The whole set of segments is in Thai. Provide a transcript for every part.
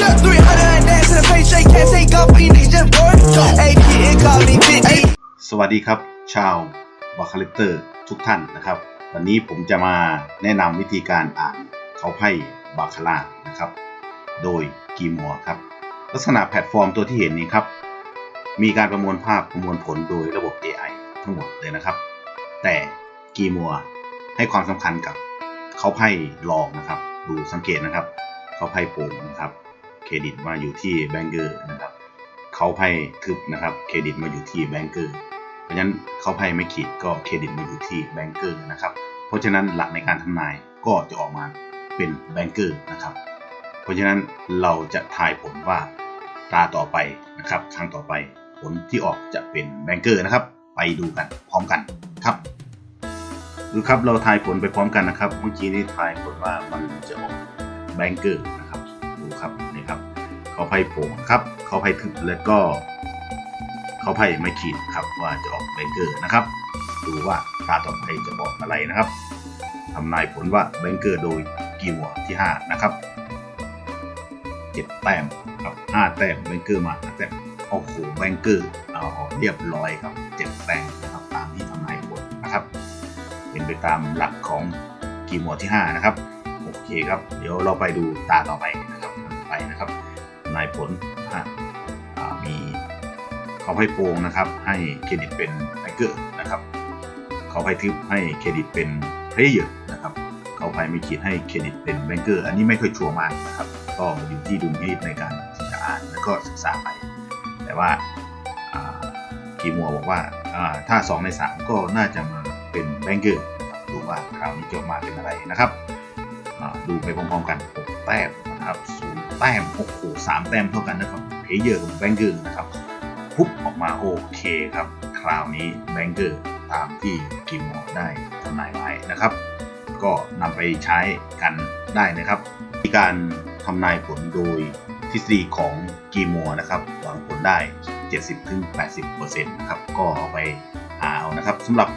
300 and dance to the paycheck, can't take off for you niggas just bored. AP incognito, bitch. สวัสดีครับ ชาวบาคาเลเตอร์ทุกท่านนะครับ วันนี้ผมจะมาแนะนำวิธีการอ่านเขาไพ่บาคาร่านะครับ โดยกีมัวครับ ลักษณะแพลตฟอร์มตัวที่เห็นนี้ครับ มีการประมวลภาพประมวลผลโดยระบบ AI ทั้งหมดเลยนะครับ แต่กีมัวให้ความสำคัญกับเขาไพ่ลองนะครับ ดูสังเกตนะครับ เขาไพ่โป่งนะครับ เครดิตมาอยู่ที่แบงเกอร์นะครับเขาไพ่ทึบนะครับ เครดิตมาอยู่ที่แบงเกอร์เพราะฉะนั้นเขาไพ่ไม่ขีดก็เครดิตมาอยู่ที่แบงเกอร์นะครับ เพราะฉะนั้นหลักในการทำนายก็จะออกมาเป็นแบงเกอร์นะครับ เพราะฉะนั้นเราจะทายผลว่าตาต่อไปนะครับครั้งต่อไปผลที่ออกจะเป็นแบงเกอร์นะครับ ไปดูกันพร้อมกันครับดูครับเราทายผลไปพร้อมกันนะครับ เมื่อกี้นี้ทายผลว่ามันจะออกแบงเกอร์นะครับดูครับน ครับเขาไพ่โป่งครับเขาไพ่ทึบแล้วก็เขาไพ่ไม่ขีดครับว่าจะออกแบงเกอร์นะครับ ดูว่าตาต่อไปจะบอกอะไรนะครับทำนายผลว่าแบงเกอร์โดยกีวัวที่ 5 นะครับเจ็ดแต้มครับห้าแต้มแบงเกอร์มาแต้มโอ้โหแบงเกอร์เอาเรียบร้อยครับเจ็ดแต้มนะครับตามที่ทำนายผลนะครับ เป็นไปตามหลักของกีมัวที่ 5 นะครับ โอเคครับ เดี๋ยวเราไปดูตาต่อไปนะครับต่อไปนะครับ นายผลฮะมีเขาให้โปรงนะครับ ให้เครดิตเป็นไบเกอร์นะครับเขาให้ทึบให้เครดิตเป็นเพลเยอร์นะครับเขาไปไม่ขีดให้เครดิตเป็นแบงเกอร์อันนี้ไม่ค่อยชัวร์มากนะครับ ก็อยู่ที่ดุลพินิจในการที่จะอ่านแล้วก็ศึกษาไป แต่ว่ากีมัวบอกว่าอ่าถ้า 2 ใน 3 ก็น่าจะมาเป็นแบงเกอร์ดูว่าคราวนี้จะมาเป็นอะไรนะครับ ดูไปพร้อมๆกัน แต้มนะครับศูนย์แต้มโอ้โหสามแต้มเท่ากันนะครับเพเยอร์กับแบงเกอร์นะครับพุบออกมาโอเคครับ คราวนี้แบงเกอร์ตามที่กิมมอได้ทำนายไว้นะครับ ก็นำไปใช้กันได้นะครับมีการทำนายผลโดยทฤษฎีของกีมัวนะครับหวังผลได้ 70-80%นะครับก็เอาไปหาเอานะครับสำหรับ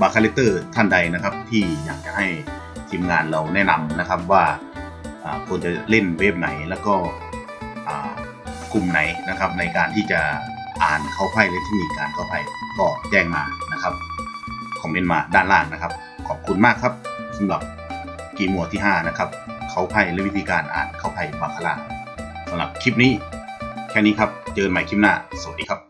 บาคาเลเตอร์ท่านใดนะครับ ที่อยากจะให้ทีมงานเราแนะนำนะครับว่า ควรจะเล่นเว็บไหนแล้วก็กลุ่มไหนนะครับ ในการที่จะอ่านเข้าไพ่และเทคนิคการเข้าไพ่ก็แจ้งมานะครับคอมเมนต์มาด้านล่างนะครับ ขอบคุณมากครับสำหรับกีมัวที่ 5 นะครับ เขาไพ่และวิธีการอ่านเข้าไพ่บาคาร่าสำหรับคลิปนี้ แค่นี้ครับ เจอกันใหม่คลิปหน้า สวัสดีครับ